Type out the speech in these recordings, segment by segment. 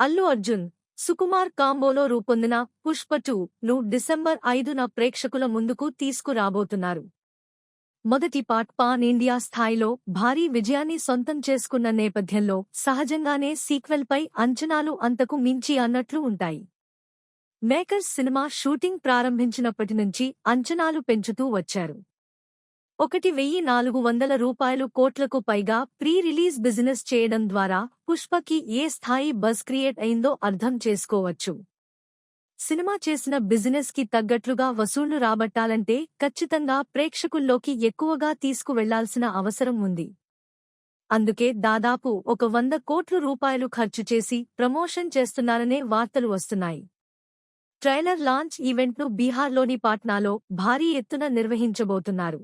అల్లు అర్జున్ సుకుమార్ కాంబోలో రూపొందిన పుష్ప టూ ను డిసెంబర్ ఐదున ప్రేక్షకుల ముందుకు తీసుకురాబోతున్నారు. మొదటి పార్ట్ పాన్ ఇండియా స్థాయిలో భారీ విజయాన్ని సొంతం చేసుకున్న నేపథ్యంలో సహజంగానే సీక్వెల్పై అంచనాలు అంతకు మించి అన్నట్లు ఉంటాయి. మేకర్స్ సినిమా షూటింగ్ ప్రారంభించినప్పటి నుంచి అంచనాలు పెంచుతూ వచ్చారు. ఒకటి వెయ్యి నాలుగు వందల రూపాయలు కోట్లకు పైగా ప్రీ రిలీజ్ బిజినెస్ చేయడం ద్వారా పుష్పకి ఏ స్థాయి బజ్ క్రియేట్ అయిందో అర్థం చేసుకోవచ్చు. సినిమా చేసిన బిజినెస్కి తగ్గట్లుగా వసూళ్ళు రాబట్టాలంటే ఖచ్చితంగా ప్రేక్షకుల్లోకి ఎక్కువగా తీసుకువెళ్ళాల్సిన అవసరం ఉంది. అందుకే దాదాపు ఒక వంద కోట్ల రూపాయలు ఖర్చు చేసి ప్రమోషన్ చేస్తున్నారనే వార్తలు వస్తున్నాయి. ట్రైలర్ లాంచ్ ఈవెంట్ను బీహార్లోని పాట్నాలో భారీ ఎత్తున నిర్వహించబోతున్నారు.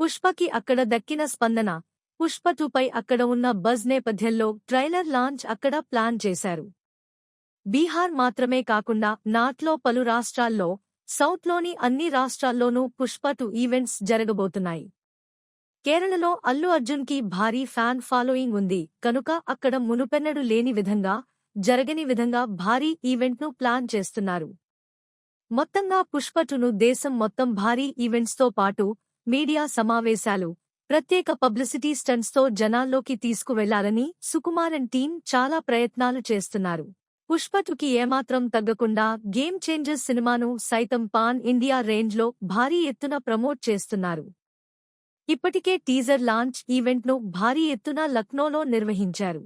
పుష్పకి అక్కడ దక్కిన స్పందన. పుష్ప టూపై అక్కడ ఉన్న బజ్ నేపథ్యంలో ట్రైలర్ లాంచ్ అక్కడ ప్లాన్ చేశారు. బీహార్ మాత్రమే కాకుండా నాట్లో పలు రాష్ట్రాల్లో సౌత్లోని అన్ని రాష్ట్రాల్లోనూ పుష్ప టూ ఈవెంట్స్ జరగబోతున్నాయి. కేరళలో అల్లు అర్జున్కి భారీ ఫ్యాన్ ఫాలోయింగ్ ఉంది. కనుక అక్కడ మునుపెన్నడు లేని విధంగా జరగని విధంగా భారీ ఈవెంట్ను ప్లాన్ చేస్తున్నారు. మొత్తంగా పుష్పటును దేశం మొత్తం భారీ ఈవెంట్స్తో పాటు మీడియా సమావేశాలు ప్రత్యేక పబ్లిసిటీ స్టంట్స్తో జనాల్లోకి తీసుకువెళ్ళాలని సుకుమారన్ టీం చాలా ప్రయత్నాలు చేస్తున్నారు. పుష్పటుకి ఏమాత్రం తగ్గకుండా గేమ్ చేంజర్స్ సినిమాను సైతం పాన్ ఇండియా రేంజ్లో భారీ ఎత్తున ప్రమోట్ చేస్తున్నారు. ఇప్పటికే టీజర్ లాంచ్ ఈవెంట్ను భారీ ఎత్తున లక్నోలో నిర్వహించారు.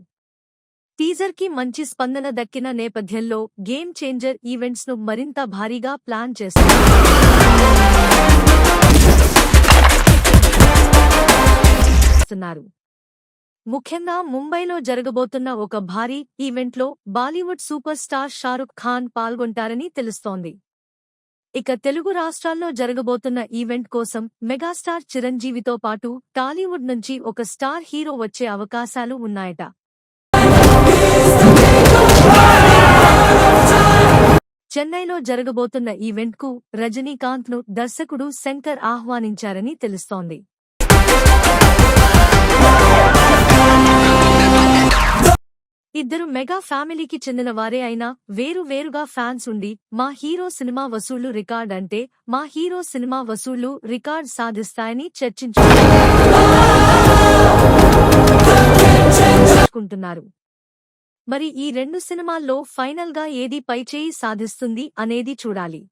టీజర్కి మంచి స్పందన దక్కిన నేపథ్యంలో గేమ్ చేంజర్ ఈవెంట్స్ను మరింత భారీగా ప్లాన్ చేస్తున్నారు. చేస్తున్నారు ముఖ్యంగా ముంబైలో జరగబోతున్న ఒక భారీ ఈవెంట్లో Bollywood super star Shahrukh Khan పాల్గొంటారని తెలుస్తోంది. ఇక తెలుగు రాష్ట్రాల్లో జరగబోతున్న ఈవెంట్ కోసం మెగాస్టార్ చిరంజీవితో పాటు టాలీవుడ్ నుంచి ఒక స్టార్ హీరో వచ్చే అవకాశాలు ఉన్నాయట. చెన్నైలో జరగబోతున్న ఈవెంట్కు రజనీకాంత్ను దర్శకుడు శంకర్ ఆహ్వానించారని తెలుస్తోంది. ఇద్దరు మెగా ఫ్యామిలీకి చెందిన వారే అయినా వేరు వేరుగా ఫ్యాన్స్ ఉండి మా హీరో సినిమా వసూళ్ళు రికార్డ్ అంటే మా హీరో సినిమా వసూళ్ళు రికార్డ్ సాధిస్తాయని చర్చించుకుంటున్నారు. మరి ఈ రెండు సినిమాల్లో ఫైనల్గా ఏది పైచేయి సాధిస్తుంది అనేది చూడాలి.